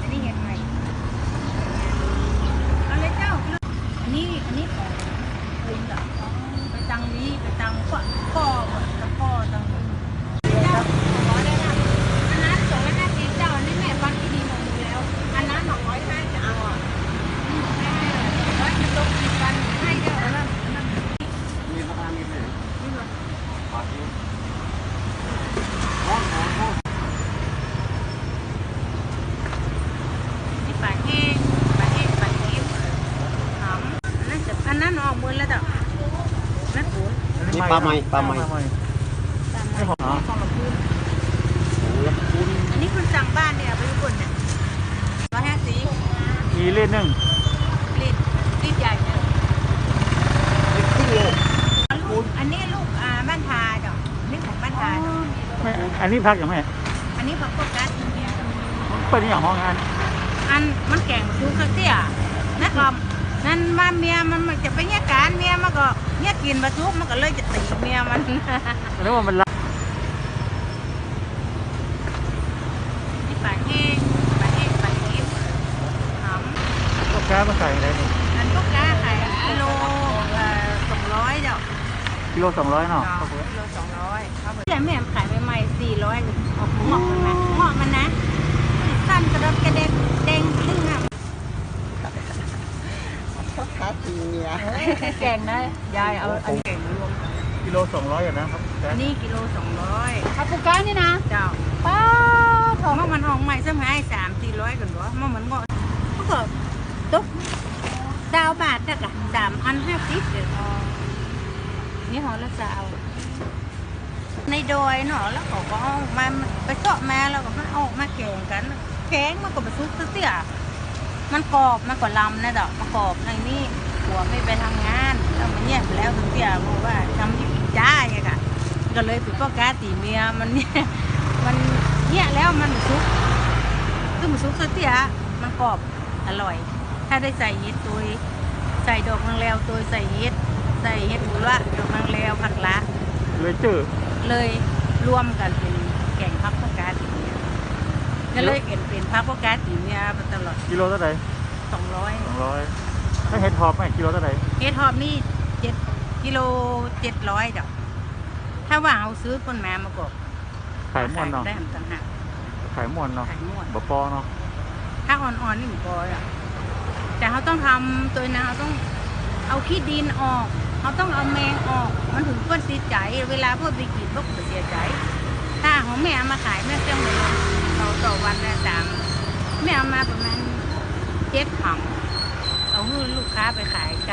อันนี้เห็นใหม่เอาไลยเจ้า อันนี้ อันนี้ของคุณเหรอไปตังนี้ไปตังก็ นนั้นออกมือแล้วจ้ะนั่นโอ้ยนี่ปลาไหมปลาไหม ตามมาไม่หอมอะนอันนี้คุณสั่งบ้านเนี่ยไปญี่ปุ่นเนี่ยร้อยห้าสีบอีเลนหนึ่งลิตรลิตรใหญ่เนี่ยลูกอันนี้ลูกอ่าบ้านทาจ้ะนี่ของบ้านทาอันนี้พักอย่างไหมอันนี้ผักโฟกัสเนี่ยเปินี่อย่างห้องงานอันมันแก่งชูข้าวเสี้ยนักลอม นั่นมาเมียมันมันจะไปเนี่ยการเมียมันก็เนี่ยกินมาทุกมันก็เลยจะตีเมียมันแล้วว่ามันละนี่ปลาแห้งปลาแห้งปลาเค็มหอมลูกค้ามาใส่อะไรนี่อันพวกกาขายกิโลสองร้อยเจ้ากิโลสองร้อยเนาะกิโลสองร้อยแต่แม่ขายใหม่ๆสี่ร้อยออกเหมาะมันนะเหมาะมันนะสั้นกระดกกระเด็นเด้งตึ้งอะ พ่อค้าตี เมียแกงนะยายเอาอันแกงรวมกิโลสองร้อยอะนะครับอันนี้กิโลสองร้อยคาปูก้านี่นะเจ้าป้าทองเมื่อมันออกใหม่สมัยสามสี่ร้อยกันวะเมื่อมันก็มันก็ตกดาวบาทนะกะสามพันห้าสิบเดี๋ยวนี่หอละสาวในดอยเนาะแล้วเขาก็เอามาไปเจาะมาแล้วก็มาเอามาแข่งกันแข่งมันก็ไปซุกเตี้ยๆมันกรอบมันก็ลำนะดอกมันกรอบในนี่ หัวไม่ไปทำงานแล้วมันเนี่ยไปแล้วเตี้ยๆบอกว่าทำที่จ้าไงค่ะก็เลยไปก็กาตีเมียมันเนี่ยมันเนี่ยแล้วมันซุกคือมันซุกเตี้ยๆมันกรอบอร่อย ถ้าได้ใส่เห็ดตัวใส่ดอกนางแล้วตัวใส่เห็ดใส่เห็ดบุระดอกนางแล้วผักละเลยจื้อเลยรวมกันเป็นแก่งพักพกาตีเมียก็เลยเห็นเป็นพักพกาตีเมียมาตลอดกิโลเท่าไหร่สองร้อยสองร้อย ถ้าเห็ดหอบไหมกิโลเท่าไหร่เฮดฮอบนี่เจ็ดกิโลเจ็ดร้อยดอกถ้าว่าเอาซื้อคนมามาก็ขายมวนเนาะได้ต่างหากขายมวนเนาะขายหมดบะปอเนาะถ้าอ่อนๆนี่มันก็อะแต่เขาต้องทำตัวนะเขาต้องเอาขี้ดินออกเขาต้องเอาแมงออก มันถึงเพื่อนติดใจ เวลาเพื่อนไปกินพวกเสียใจ ถ้าของแม่เอามาขายแม่เจ้าหมูต่อต่อวันละสามแม่เอามาประมาณเจ็ดถังเอาให้ ลูกค้าไปขายกัน